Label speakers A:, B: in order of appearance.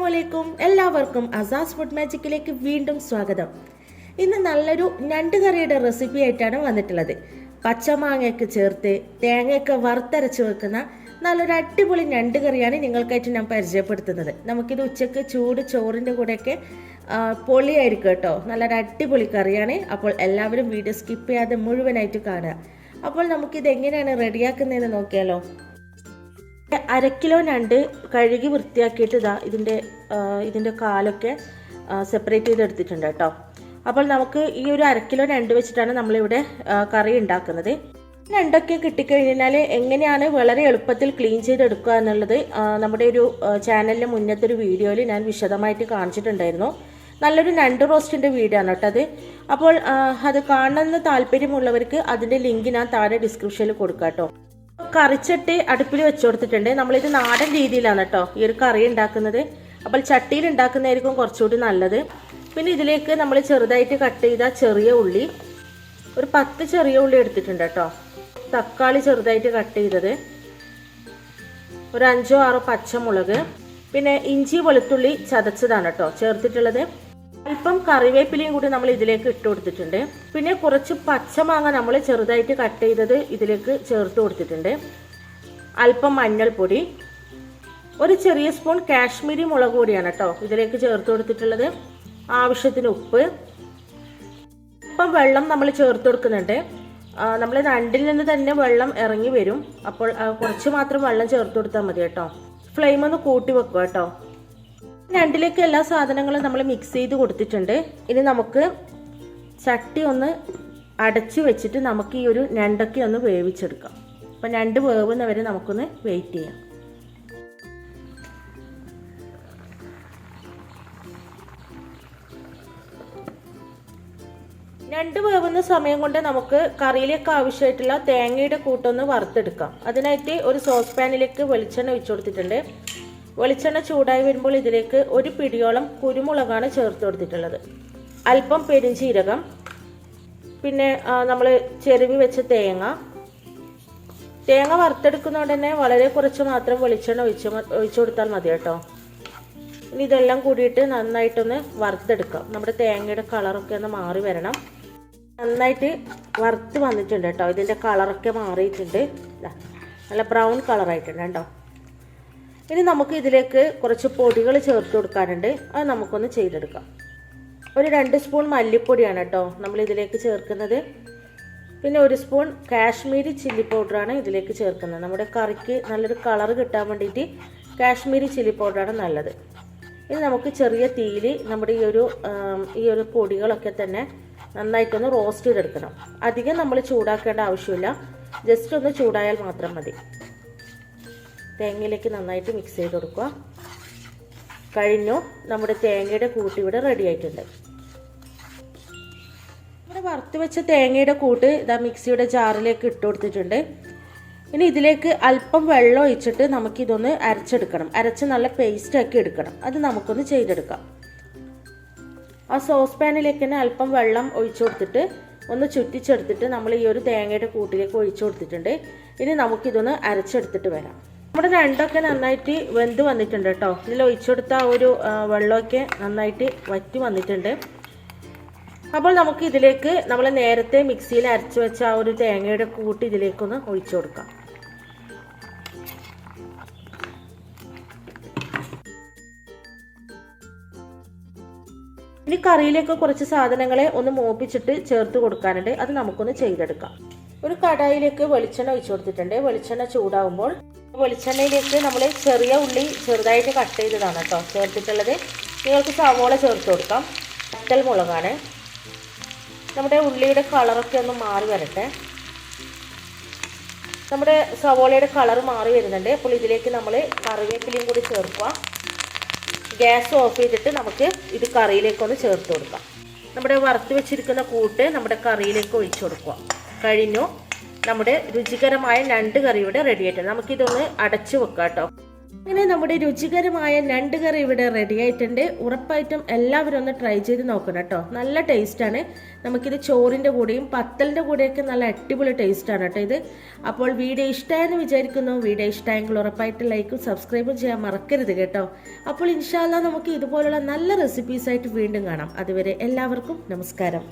A: അസ്സലാമലൈക്കും. എല്ലാവർക്കും അസാസ് ഫുഡ് മാജിക്കിലേക്ക് വീണ്ടും സ്വാഗതം. ഇന്ന് നല്ലൊരു ഞണ്ട് കറിയുടെ റെസിപ്പി ആയിട്ടാണ് വന്നിട്ടുള്ളത്. പച്ചമാങ്ങയൊക്കെ ചേർത്ത് തേങ്ങയൊക്കെ വറുത്തരച്ച് വെക്കുന്ന നല്ലൊരു അടിപൊളി ഞണ്ട് കറിയാണ് നിങ്ങൾക്കായിട്ട് ഞാൻ പരിചയപ്പെടുത്തുന്നത്. നമുക്കിത് ഉച്ചയ്ക്ക് ചൂട് ചോറിന്റെ കൂടെയൊക്കെ പൊളിയായിരിക്കും കേട്ടോ. നല്ലൊരു അടിപൊളി കറിയാണ്. അപ്പോൾ എല്ലാവരും വീഡിയോ സ്കിപ്പ് ചെയ്യാതെ മുഴുവനായിട്ട് കാണുക. അപ്പോൾ നമുക്കിത് എങ്ങനെയാണ് റെഡിയാക്കുന്നതെന്ന് നോക്കിയാലോ. അര കിലോ ഞണ്ട് കഴുകി വൃത്തിയാക്കിയിട്ട് ഇതാ ഇതിന്റെ ഇതിന്റെ കാലൊക്കെ സെപ്പറേറ്റ് ചെയ്ത് എടുത്തിട്ടുണ്ട് കേട്ടോ. അപ്പോൾ നമുക്ക് ഈ ഒരു അര കിലോ ഞണ്ട് വെച്ചിട്ടാണ് നമ്മളിവിടെ കറി ഉണ്ടാക്കുന്നത്. ഞണ്ടൊക്കെ കിട്ടിക്കഴിഞ്ഞാൽ എങ്ങനെയാണ് വളരെ എളുപ്പത്തിൽ ക്ലീൻ ചെയ്തെടുക്കുക എന്നുള്ളത് നമ്മുടെ ഒരു ചാനലിലെ മുന്നത്തെ ഒരു വീഡിയോയിൽ ഞാൻ വിശദമായിട്ട് കാണിച്ചിട്ടുണ്ടായിരുന്നു. നല്ലൊരു ഞണ്ട് റോസ്റ്റിന്റെ വീഡിയോ ആണ് കേട്ടോ അത്. അപ്പോൾ അത് കാണണമെന്ന് താല്പര്യമുള്ളവർക്ക് അതിന്റെ ലിങ്ക് ഞാൻ താഴെ ഡിസ്ക്രിപ്ഷനിൽ കൊടുക്കാം കേട്ടോ. കറിച്ചട്ടി അടുപ്പിൽ വെച്ചു കൊടുത്തിട്ടുണ്ട്. നമ്മളിത് നാടൻ രീതിയിലാണ് കേട്ടോ ഈ ഒരു കറി ഉണ്ടാക്കുന്നത്. അപ്പോൾ ചട്ടിയിൽ ഉണ്ടാക്കുന്നതായിരിക്കും കുറച്ചുകൂടി നല്ലത്. പിന്നെ ഇതിലേക്ക് നമ്മൾ ചെറുതായിട്ട് കട്ട് ചെയ്ത ചെറിയ ഉള്ളി ഒരു പത്ത് ചെറിയ ഉള്ളി എടുത്തിട്ടുണ്ട് കേട്ടോ തക്കാളി ചെറുതായിട്ട് കട്ട് ചെയ്തത്. ഒരു അഞ്ചോ ആറോ പച്ചമുളക്. പിന്നെ ഇഞ്ചി വെളുത്തുള്ളി ചതച്ചതാണ് കേട്ടോ ചേർത്തിട്ടുള്ളത്. അല്പം കറിവേപ്പിലയും കൂടി നമ്മൾ ഇതിലേക്ക് ഇട്ട് കൊടുത്തിട്ടുണ്ട്. പിന്നെ കുറച്ച് പച്ചമാങ്ങ നമ്മൾ ചെറുതായിട്ട് കട്ട് ചെയ്തത് ഇതിലേക്ക് ചേർത്ത് കൊടുത്തിട്ടുണ്ട്. അല്പം മഞ്ഞൾപ്പൊടി. ഒരു ചെറിയ സ്പൂൺ കാശ്മീരി മുളക് പൊടിയാണ് കേട്ടോ ഇതിലേക്ക് ചേർത്ത് കൊടുത്തിട്ടുള്ളത്. ആവശ്യത്തിന് ഉപ്പ്. ഇപ്പം വെള്ളം നമ്മൾ ചേർത്ത് കൊടുക്കുന്നുണ്ട്. നമ്മൾ രണ്ടിൽ നിന്ന് തന്നെ വെള്ളം ഇറങ്ങി വരും. അപ്പോൾ കുറച്ച് മാത്രം വെള്ളം ചേർത്ത് കൊടുത്താൽ മതി കേട്ടോ. ഫ്ലെയിം ഒന്ന് കൂട്ടി വെക്കുക കേട്ടോ. രണ്ടിലേക്ക് എല്ലാ സാധനങ്ങളും നമ്മൾ മിക്സ് ചെയ്ത് കൊടുത്തിട്ടുണ്ട്. ഇനി നമുക്ക് ചട്ടി ഒന്ന് അടച്ച് വെച്ചിട്ട് നമുക്ക് ഈ ഒരു ഞണ്ടൊക്കെ ഒന്ന് വേവിച്ചെടുക്കാം. അപ്പം ഞണ്ട് വേവുന്നവരെ നമുക്കൊന്ന് വെയിറ്റ് ചെയ്യാം. ഞണ്ട് വേവുന്ന സമയം കൊണ്ട് നമുക്ക് കറിയിലേക്ക് ആവശ്യമായിട്ടുള്ള തേങ്ങയുടെ കൂട്ടൊന്ന് വറുത്തെടുക്കാം. അതിനായിട്ട് ഒരു സോസ് പാനിലേക്ക് വെളിച്ചെണ്ണ ഒഴിച്ചു കൊടുത്തിട്ടുണ്ട്. വെളിച്ചെണ്ണ ചൂടായി വരുമ്പോൾ ഇതിലേക്ക് ഒരു പിടിയോളം കുരുമുളകാണ് ചേർത്ത് കൊടുത്തിട്ടുള്ളത്. അല്പം പെരിഞ്ചീരകം പിന്നെ നമ്മൾ ചെരുവി വെച്ച തേങ്ങ. തേങ്ങ വറുത്തെടുക്കുന്നതുകൊണ്ട് തന്നെ വളരെ കുറച്ച് മാത്രം വെളിച്ചെണ്ണ ഒഴിച്ച് ഒഴിച്ചു കൊടുത്താൽ മതി കേട്ടോ. ഇനി ഇതെല്ലാം കൂടിയിട്ട് നന്നായിട്ടൊന്ന് വറുത്തെടുക്കാം. നമ്മുടെ തേങ്ങയുടെ കളറൊക്കെ ഒന്ന് മാറി വരണം. നന്നായിട്ട് വറുത്ത് വന്നിട്ടുണ്ട് കേട്ടോ. ഇതിന്റെ കളറൊക്കെ മാറിയിട്ടുണ്ട്. നല്ല ബ്രൗൺ കളറായിട്ടുണ്ട് കേട്ടോ. ഇനി നമുക്ക് ഇതിലേക്ക് കുറച്ച് പൊടികൾ ചേർത്ത് കൊടുക്കാനുണ്ട്. അത് നമുക്കൊന്ന് ചെയ്തെടുക്കാം. ഒരു രണ്ട് സ്പൂൺ മല്ലിപ്പൊടിയാണ് കേട്ടോ നമ്മൾ ഇതിലേക്ക് ചേർക്കുന്നത്. പിന്നെ ഒരു സ്പൂൺ കാശ്മീരി ചില്ലി പൗഡറാണ് ഇതിലേക്ക് ചേർക്കുന്നത്. നമ്മുടെ കറിക്ക് നല്ലൊരു കളർ കിട്ടാൻ വേണ്ടിയിട്ട് കാശ്മീരി ചില്ലി പൗഡറാണ് നല്ലത്. ഇനി നമുക്ക് ചെറിയ തീയിൽ നമ്മുടെ ഈ ഒരു ഈ ഒരു പൊടികളൊക്കെ തന്നെ നന്നായിട്ടൊന്ന് റോസ്റ്റ് ചെയ്തെടുക്കണം. അധികം നമ്മൾ ചൂടാക്കേണ്ട ആവശ്യമില്ല. ജസ്റ്റ് ഒന്ന് ചൂടായാൽ മാത്രം മതി. തേങ്ങയിലേക്ക് നന്നായിട്ട് മിക്സ് ചെയ്ത് കൊടുക്കുക. കഴിഞ്ഞു നമ്മുടെ തേങ്ങയുടെ കൂട്ട് ഇവിടെ റെഡി ആയിട്ടുണ്ട്. ഇവിടെ വറുത്ത് വെച്ച തേങ്ങയുടെ കൂട്ട് ഇതാ മിക്സിയുടെ ജാറിലേക്ക് ഇട്ട് കൊടുത്തിട്ടുണ്ട്. ഇനി ഇതിലേക്ക് അല്പം വെള്ളം ഒഴിച്ചിട്ട് നമുക്കിതൊന്ന് അരച്ചെടുക്കണം. അരച്ച് നല്ല പേസ്റ്റ് ആക്കി എടുക്കണം. അത് നമുക്കൊന്ന് ചെയ്തെടുക്കാം. ആ സോസ് പാനിലേക്ക് തന്നെ അല്പം വെള്ളം ഒഴിച്ചു കൊടുത്തിട്ട് ഒന്ന് ചുറ്റിച്ചെടുത്തിട്ട് നമ്മൾ ഈ ഒരു തേങ്ങയുടെ കൂട്ടിലേക്ക് ഒഴിച്ചു കൊടുത്തിട്ടുണ്ട്. ഇനി നമുക്കിതൊന്ന് അരച്ചെടുത്തിട്ട് വരാം. നമ്മുടെ രണ്ടൊക്കെ നന്നായിട്ട് വെന്ത് വന്നിട്ടുണ്ട് കേട്ടോ. ഇതിൽ ഒഴിച്ചെടുത്ത ആ ഒരു വെള്ളമൊക്കെ നന്നായിട്ട് വറ്റി വന്നിട്ടുണ്ട്. അപ്പോൾ നമുക്ക് ഇതിലേക്ക് നമ്മൾ നേരത്തെ മിക്സിയിൽ അരച്ചു വെച്ച ആ ഒരു തേങ്ങയുടെ കൂട്ടി ഇതിലേക്കൊന്ന് ഒഴിച്ചു കൊടുക്കാം. ഇനി കറിയിലേക്ക് കുറച്ച് സാധനങ്ങളെ ഒന്ന് മോപ്പിച്ചിട്ട് ചേർത്ത് കൊടുക്കാനുണ്ട്. അത് നമുക്കൊന്ന് ചെയ്തെടുക്കാം. ഒരു കടായിലേക്ക് വെളിച്ചെണ്ണ ഒഴിച്ചു കൊടുത്തിട്ടുണ്ട്. വെളിച്ചെണ്ണ ചൂടാവുമ്പോൾ വെളിച്ചെണ്ണയിലേക്ക് നമ്മൾ ചെറിയ ഉള്ളി ചെറുതായിട്ട് കട്ട് ചെയ്തതാണ് കേട്ടോ ചേർത്തിട്ടുള്ളത്. നിങ്ങൾക്ക് സവോള ചേർത്ത് കൊടുക്കാം. വറ്റൽ മുളകാണ്. നമ്മുടെ ഉള്ളിയുടെ കളറൊക്കെ ഒന്ന് മാറി വരട്ടെ. നമ്മുടെ സവോളയുടെ കളർ മാറി വരുന്നുണ്ട്. അപ്പോൾ ഇതിലേക്ക് നമ്മൾ കറിവേപ്പിലയും കൂടി ചേർക്കുക. ഗ്യാസ് ഓഫ് ചെയ്തിട്ട് നമുക്ക് ഇത് കറിയിലേക്കൊന്ന് ചേർത്ത് കൊടുക്കാം. നമ്മുടെ വറുത്ത് വെച്ചിരിക്കുന്ന കൂട്ട് നമ്മുടെ കറിയിലേക്ക് ഒഴിച്ചു കൊടുക്കുക. കഴിഞ്ഞു. നമ്മുടെ രുചികരമായ രണ്ട് കറി ഇവിടെ റെഡി ആയിട്ടുണ്ട് നമുക്കിതൊന്ന് അടച്ചു വെക്കാം കേട്ടോ അങ്ങനെ നമ്മുടെ രുചികരമായ രണ്ട് കറി ഇവിടെ റെഡി ആയിട്ടുണ്ട്. ഉറപ്പായിട്ടും എല്ലാവരും ഒന്ന് ട്രൈ ചെയ്ത് നോക്കണം കേട്ടോ നല്ല ടേസ്റ്റാണ് നമുക്കിത് ചോറിന്റെ കൂടെയും പത്തലിന്റെ കൂടെയൊക്കെ നല്ല അടിപൊളി ടേസ്റ്റാണ് കേട്ടോ ഇത്. അപ്പോൾ വീഡിയോ ഇഷ്ടമായെന്ന് വിചാരിക്കുന്നു. വീഡിയോ ഇഷ്ടമായെങ്കിൽ ഉറപ്പായിട്ട് ലൈക്കും സബ്സ്ക്രൈബും ചെയ്യാൻ മറക്കരുത് കേട്ടോ. അപ്പോൾ ഇൻഷാല്ല നമുക്ക് ഇതുപോലുള്ള നല്ല റെസിപ്പീസായിട്ട് വീണ്ടും കാണാം. അതുവരെ എല്ലാവർക്കും നമസ്കാരം.